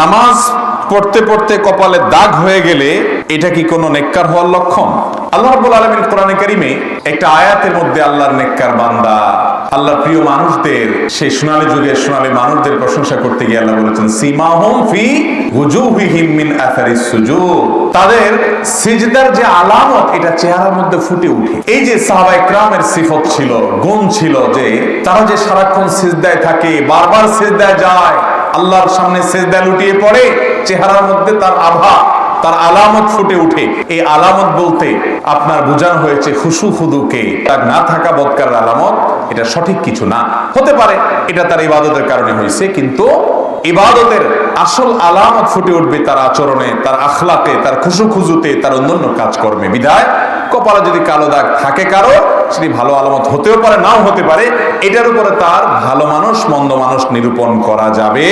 নামাজ পড়তে পড়তে কপালে দাগ হয়ে গেলে এটা কি কোনো নেককার হওয়ার লক্ষণ? আল্লাহ রাব্বুল আলামিন কোরআনে কারিমে একটা আয়াতের মধ্যে আল্লাহর নেককার বান্দা, আল্লাহর প্রিয় মানুষদের, সেই সোনালী যুগের সোনালী মানুষদের প্রশংসা করতে গিয়ে আল্লাহ বলেছেন, সীমাহুম ফি হুজুহিহিম মিন আথারিস সুজুদ। তাদের সিজদার যে আলামত, এটা চেহারার মধ্যে ফুটে উঠে। এই যে সাহাবা ইকরামের সিফত ছিল, গুণ ছিল যে তারা যে সারাক্ষণ সিজদায় থাকে, বারবার সিজদায় যায় আল্লাহর সামনে সেজদা লুটিয়ে পড়ে, চেহারার মধ্যে তার আভা, তার আলামত ফুটে উঠে এই আলামত বলতে আপনার বোঝানো হয়েছে খুশু খুদুকে, তার না থাকা বদকার আলামত, এটা সঠিক কিছু না। হতে পারে এটা তার ইবাদতের কারণে হয়েছে, কিন্তু ইবাদতের আসল আলামত ফুটে উঠবে তার আচরণে, তার আখলাকে, তার খুশু খুজুতে তার অন্যান্য কাজকর্মে। বিধায় কপালে যদি কালো দাগ থাকে কারও সেটি ভালো আলামত হতেও পারে, নাও হতে পারে, এটার উপরে তার ভালো মানুষ, মন্দ মানুষ নিরূপণ করা যাবে।